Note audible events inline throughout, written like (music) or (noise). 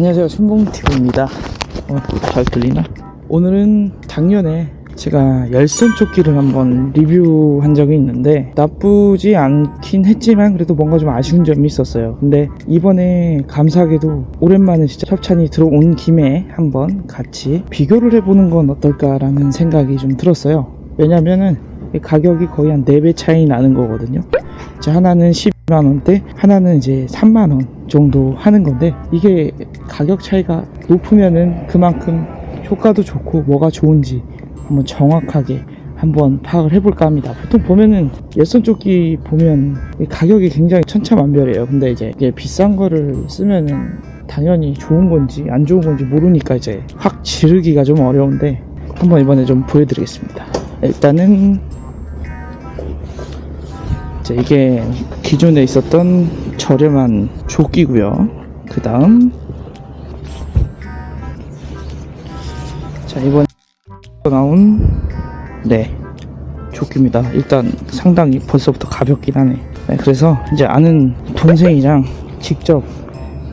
안녕하세요. 순봉TV입니다. 어, 잘 들리나? 오늘은 작년에 제가 열선 조끼를 한번 리뷰한 적이 있는데 나쁘지 않긴 했지만 그래도 뭔가 좀 아쉬운 점이 있었어요. 근데 이번에 감사하게도 오랜만에 진짜 협찬이 들어온 김에 한번 같이 비교를 해보는 건 어떨까라는 생각이 좀 들었어요. 왜냐면은 이 가격이 거의 한 4배 차이 나는 거거든요. 하나는 12 만 원대 하나는 이제 3만 원 정도 하는 건데 이게 가격 차이가 높으면은 그만큼 효과도 좋고 뭐가 좋은지 한번 정확하게 한번 파악을 해볼까 합니다. 보통 보면은 열선 조끼 보면 이 가격이 굉장히 천차만별이에요. 근데 이제 이게 비싼 거를 쓰면은 당연히 좋은 건지 안 좋은 건지 모르니까 이제 확 지르기가 좀 어려운데 한번 이번에 좀 보여드리겠습니다. 일단은 자, 이게 기존에 있었던 저렴한 조끼고요. 그 다음 자 이번 나온 네 조끼입니다. 일단 상당히 벌써부터 가볍긴 하네. 네, 그래서 이제 아는 동생이랑 직접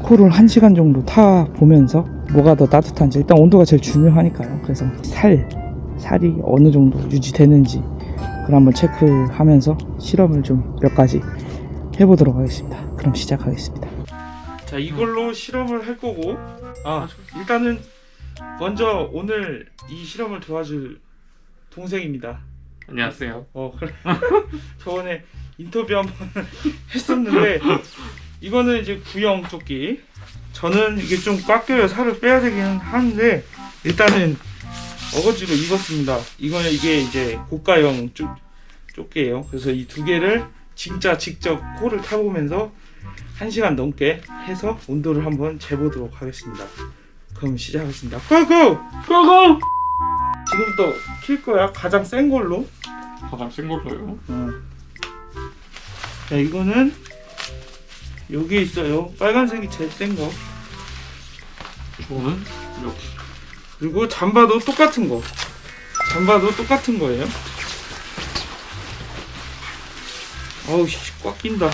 코를 한 시간 정도 타 보면서 뭐가 더 따뜻한지 일단 온도가 제일 중요하니까요. 그래서 살 살이 어느 정도 유지되는지 그걸 한번 체크하면서 실험을 좀 몇 가지 해보도록 하겠습니다. 그럼 시작하겠습니다. 자 이걸로 실험을 할 거고 아 일단은 먼저 오늘 이 실험을 도와줄 동생입니다. 안녕하세요. 어 그래 (laughs) 저번에 인터뷰 한번 (laughs) 했었는데 이거는 이제 구형 조끼 저는 이게 좀꽉 껴요 살을 빼야 되긴 하는데 일단은 어거지로 입었습니다. 이거는 이게 이제 고가형 조, 조끼예요. 그래서 이 두 개를 진짜 직접 코를 타보면서 1시간 넘게 해서 온도를 한번 재보도록 하겠습니다. 그럼 시작하겠습니다. 고고! 고고! 지금부터 킬 거야. 가장 센 걸로. 가장 센 걸로요. 어. 자 이거는 여기 있어요. 빨간색이 제일 센 거. 저는 이렇게 그리고 잠바도 똑같은 거 잠바도 똑같은 거예요 어우 씨꽉 낀다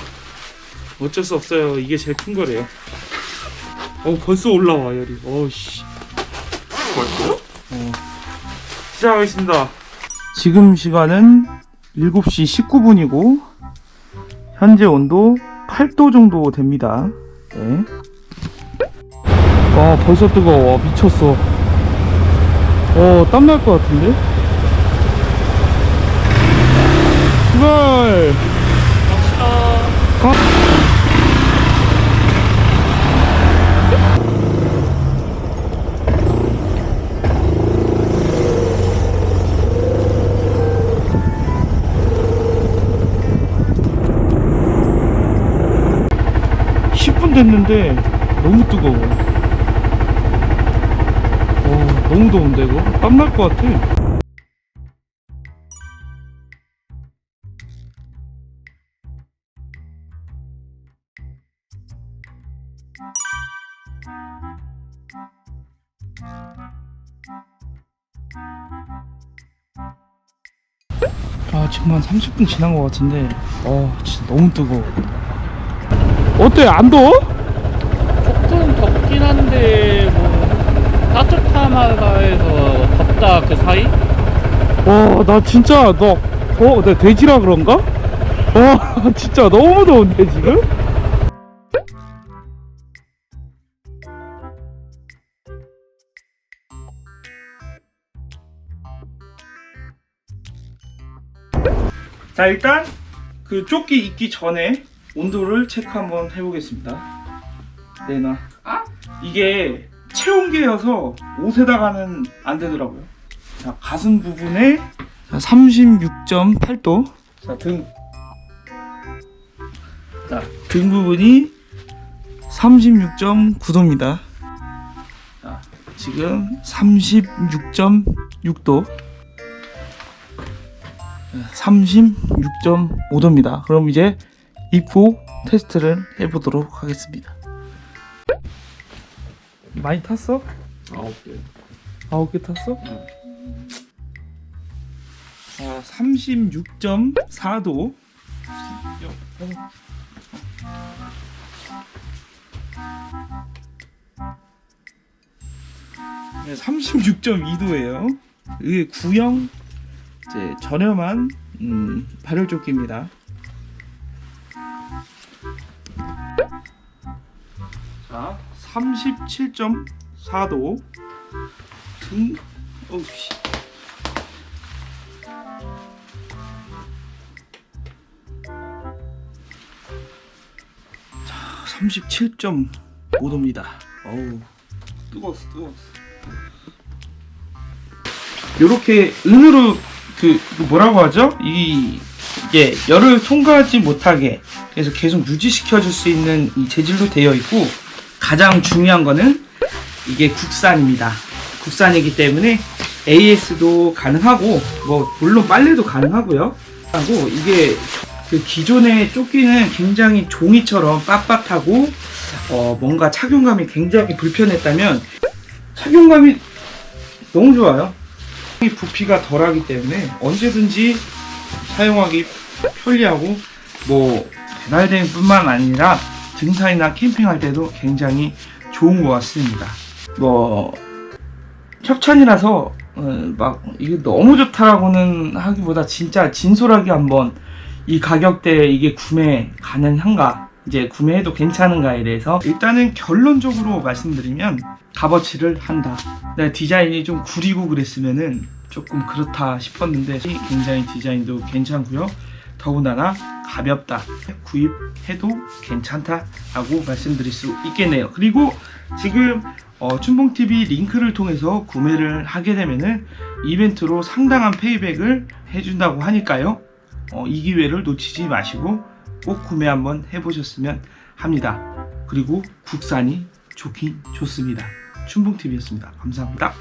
어쩔 수 없어요 이게 제일 큰 거래요 어 벌써 올라와 열이 어우 씨 벌써? 어. 시작하겠습니다. 지금 시간은 7시 19분이고 현재 온도 8도 정도 됩니다. 네. 와 벌써 뜨거워 미쳤어. 어 땀날 것 같은데? 출발! 가! 10분 됐는데 너무 뜨거워. 어, 너무 더운데 이거? 땀날 것 같아. 아 지금 한 30분 지난 것 같은데 어 진짜 너무 뜨거워 어때 안 더워? 조금 덥긴 한데 뭐 따뜻하마가 해서 덥다 그 사이? 와, 나 진짜 너, 어, 나 돼지라 그런가? 와, (laughs) 진짜 너무 더운데 지금? 자, 일단 그 조끼 입기 전에 온도를 체크 한번 해보겠습니다. 내놔. 이게 체온계여서 옷에다가는 안 되더라고요. 자, 가슴 부분에 36.8도. 자, 등. 자, 등 부분이 36.9도입니다. 자, 지금 36.6도. 36.5도입니다. 그럼 이제 입고 테스트를 해보도록 하겠습니다. 많이 탔어? 아홉 개. 아홉 개 탔어? 자, 36.4도. 36.2도예요. 이게 구형 이제 저렴한 음, 발열 조끼입니다. 37.4도 등 어우씨. 자, 37.5도입니다. 어우, 뜨거웠어, 뜨거웠어. 요렇게 은으로 그, 그 뭐라고 하죠? 이 이게 열을 통과하지 못하게 그래서 계속 유지시켜 줄 수 있는 이 재질로 되어 있고 가장 중요한 거는 이게 국산입니다. 국산이기 때문에 AS도 가능하고 뭐 물론 빨래도 가능하고요. 하고 이게 그 기존의 조끼는 굉장히 종이처럼 빳빳하고 어 뭔가 착용감이 굉장히 불편했다면 착용감이 너무 좋아요. 이 부피가 덜하기 때문에 언제든지 사용하기 편리하고 뭐 배달대행 뿐만 아니라 등산이나 캠핑할 때도 굉장히 좋은 것 같습니다. 뭐 협찬이라서 어, 막 이게 너무 좋다라고는 하기보다 진짜 진솔하게 한번 이 가격대에 이게 구매 가능한가 이제 구매해도 괜찮은가에 대해서 일단은 결론적으로 말씀드리면 값어치를 한다. 네, 디자인이 좀 구리고 그랬으면은 조금 그렇다 싶었는데 굉장히 디자인도 괜찮고요. 더군다나 가볍다. 구입해도 괜찮다 라고 말씀드릴 수 있겠네요. 그리고 지금 어, 춘봉TV 링크를 통해서 구매를 하게 되면은 이벤트로 상당한 페이백을 해준다고 하니까요. 어, 이 기회를 놓치지 마시고 꼭 구매 한번 해보셨으면 합니다. 그리고 국산이 좋긴 좋습니다. 춘봉TV였습니다. 감사합니다.